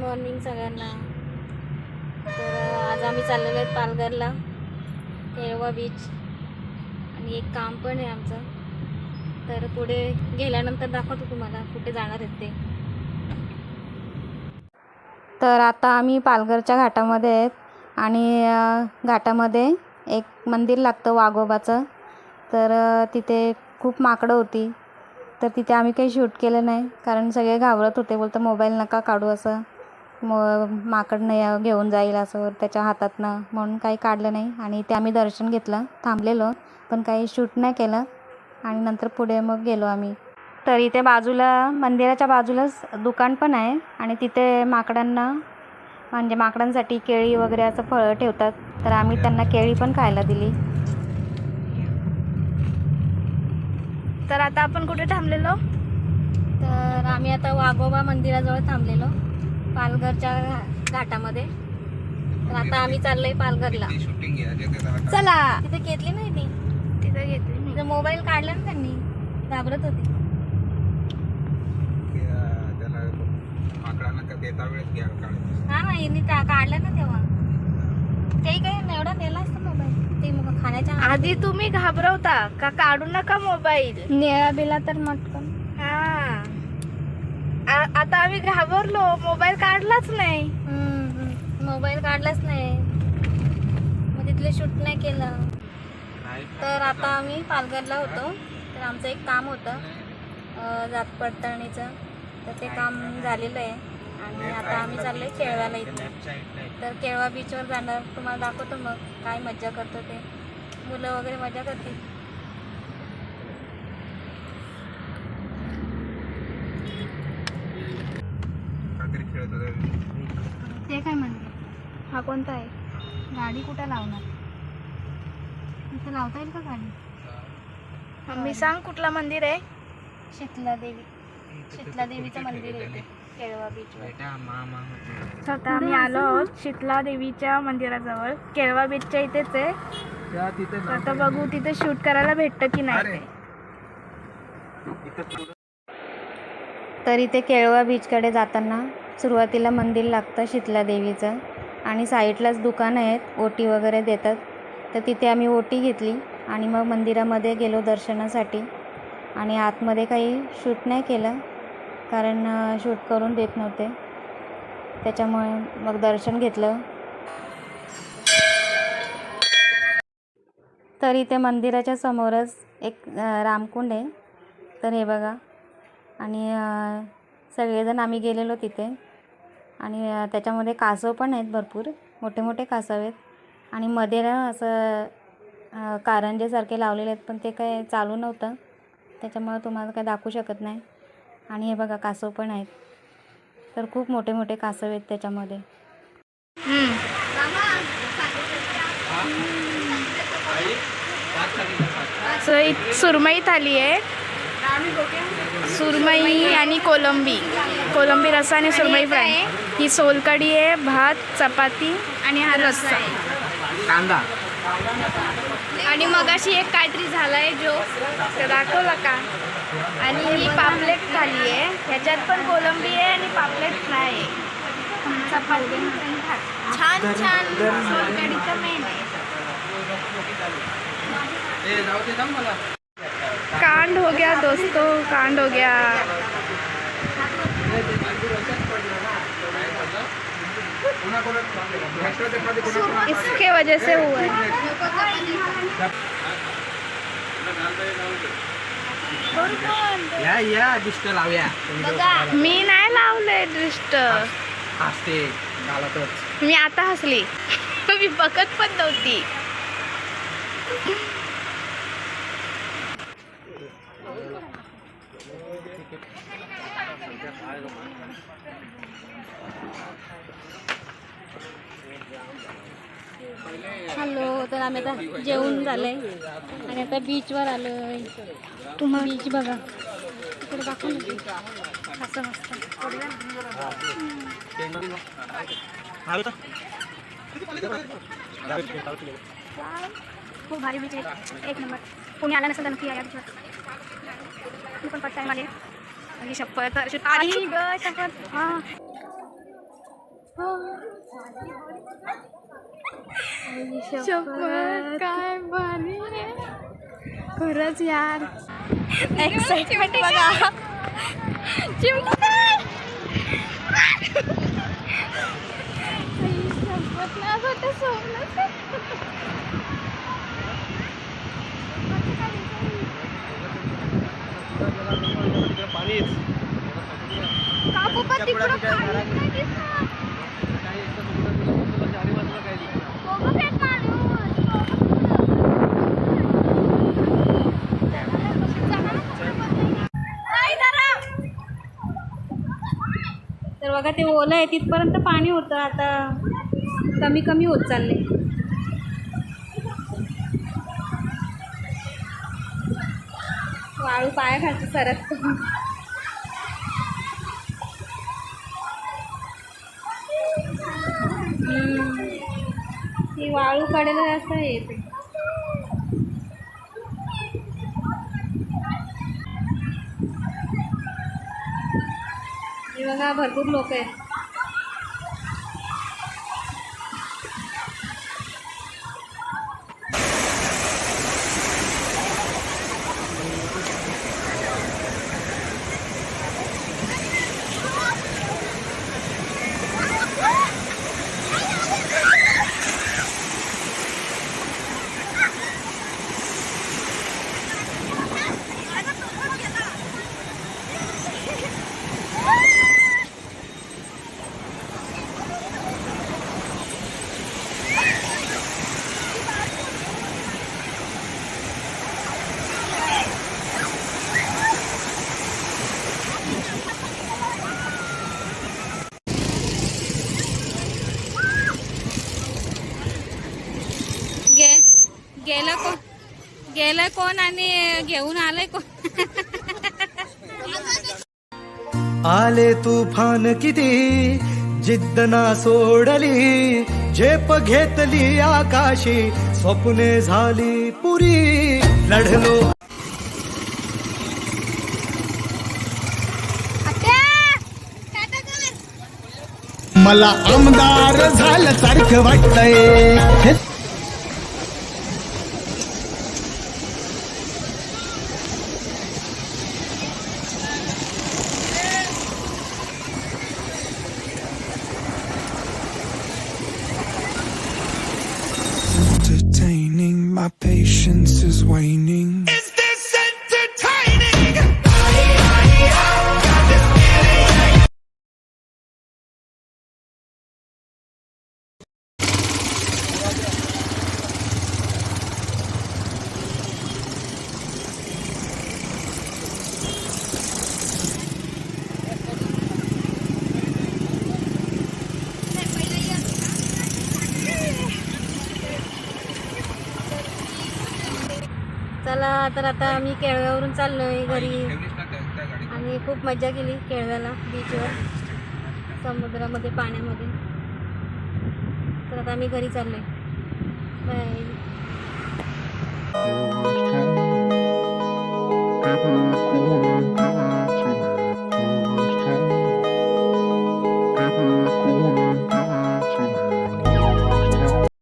Morning सगळ्यांना. तर आज आम्ही चाललेलो आहेत पालघरला. येरवा बीच आणि एक काम पण आहे आमचं. तर पुढे गेल्यानंतर दाखवतो तुम्हाला कुठे जाणार आहेत ते. तर आता आम्ही पालघरच्या घाटामध्ये आहेत. आणि घाटामध्ये एक मंदिर लागतं वाघोबाचं. तर तिथे खूप माकडं होती. तर तिथे आम्ही काही शूट केलं नाही. कारण सगळे घाबरत होते. बोलतं मोबाईल नका काढू असं. म माकड न घेऊन जाईल असं त्याच्या हातातनं म्हणून काही काढलं नाही. आणि ते आम्ही दर्शन घेतलं थांबलेलो पण काही शूट नाही केलं. आणि नंतर पुढे मग गेलो आम्ही. तर इथे बाजूला मंदिराच्या बाजूलाच दुकान पण आहे. आणि तिथे माकडांना म्हणजे माकडांसाठी केळी वगैरे असं फळं ठेवतात. तर आम्ही त्यांना केळी पण खायला दिली. तर आता आपण कुठे थांबलेलो? तर आम्ही आता वाघोबा मंदिराजवळ थांबलेलो. पालघरच्या घा- घाटामध्ये. तर आता आम्ही चाललोय पालघरला. चला. तिथे घेतली नाही ती? तिथे घेतली मी तिचा मोबाईल काढला ना त्यांनी. घाबरत होती. हा ना यांनी त्या काढला ना तेव्हा. तेही काय एवढा नेला असता मोबाईल ते मग खाण्याच्या आधी तुम्ही घाबरवता का? काढू नका मोबाईल निळा बिला तर मटकन. आता आम्ही घाबरलो. मोबाईल काढलाच नाही. मोबाईल काढलाच नाही. मग तिथले शूट नाही केलं. तर आता आम्ही पालघरला होतो. तर आमचं एक काम होतं. जात पडताळणीचं तर ते काम झालेलं आहे. आणि आता आम्ही चाललो आहे केळव्याला इथं तर केळवा बीचवर जाणार. तुम्हाला दाखवतो मग. काय मज्जा करतो ते. मुलं वगैरे मजा करतील. खेळत होता ते काय म्हणते? हा कोणता आहे? गाडी कुठं लावणार? इथं लावता येईल का गाडी? मी सांग कुठला मंदिर आहे? शीतला देवी शीतला देवीचं मंदिर आहे इथे केळवा बीचवर आता आम्ही आलो शीतला देवीच्या मंदिराजवळ. केळवा बीचच्या इथेच आहे. आता बघू तिथे शूट करायला भेटतं की नाही तर इथे केळवा बीचकडे जाताना सुरुवातीला मंदिर लागतं शीतला देवीचं आणि साईडलाच दुकानं आहेत ओटी वगैरे देतात. तर तिथे आम्ही ओटी घेतली आणि मग मंदिरामध्ये गेलो दर्शनासाठी. आणि आतमध्ये काही शूट नाही केलं कारण शूट करून देत नव्हते. त्याच्यामुळे मग दर्शन घेतलं. तर इथे मंदिराच्या समोरच एक रामकुंड आहे. तर हे बघा. आणि सगळेजण आम्ही गेलेलो तिथे. आणि त्याच्यामध्ये कासव पण आहेत भरपूर. मोठे मोठे कासव आहेत. आणि मध्ये ना असं कारंजेसारखे लावलेले आहेत पण ते काय चालू नव्हतं. त्याच्यामुळं तुम्हाला काय दाखवू शकत नाही. आणि हे बघा कासव पण आहेत. तर खूप मोठे मोठे कासव आहेत त्याच्यामध्ये. हम्म. सो सुरमई थाली आहे. सुरमई आणि कोलंबी. कोलंबी रस्सा आणि सुरमई फ्राय. ही सोलकढी आहे भात चपाती आणि हा रस्सा कांदा. आणि मगाशी एक काहीतरी झालाय जो ते दाखवला का? आणि ही पापलेट थाली आहे. ह्याच्यात पण कोलंबी आहे आणि पापलेट फ्राय आहे. चपाती. छान छान. सोलकढीचं मेन आहे. कांड हो गया दोस्तों कांड हो गया. इसके वजह से हुआ है। या या दिष्ट लावूया. मी नाही लावलंय दृष्ट. गालातच मी आता हसली. मी बघत पण नव्हती. हॅलो तर आम्ही आता जेवण झालंय. आणि आता बीचवर आलोय. तुम्हा बीच बघा. इकडे दाखव ना. असं मस्त. खूप भारी बीच आहे. एक नंबर. कोणी आला नसेल तर नक्की या बीचवर पण फर्स्ट टाइम आले आणि शपथ आणि ग शपथ. हां. शपथ काय भारी. खरंच यार एक्साइटमेंट बघा शपथ ना असं पप्पा तिकडं पाणीच नाही दिसत. बघू फेक माणूस. नाही जरा. तर बघा ते ओलं आहे तिथपर्यंत पाणी होतं. आता कमी कमी होत चालले वाळू पाया खालचं सरत ती वाळू कडेला जास्त येते. हे बघा भरपूर लोक आहेत गे गेलं कोण? गेलं कोण आणि घेऊन आलंय कोण? आले तुफान किती? जिद्द ना सोडली झेप घेतली आकाशी स्वप्ने झाली पुरी. लढलो. मला आमदार झालं सारखं वाटतंय. चला तर आता आम्ही केळव्यावरून चाललोय घरी. आणि खूप मजा केली केळव्याला बीचवर समुद्रामध्ये पाण्यामध्ये. तर आता आम्ही घरी चाललोय. Bye Thank you.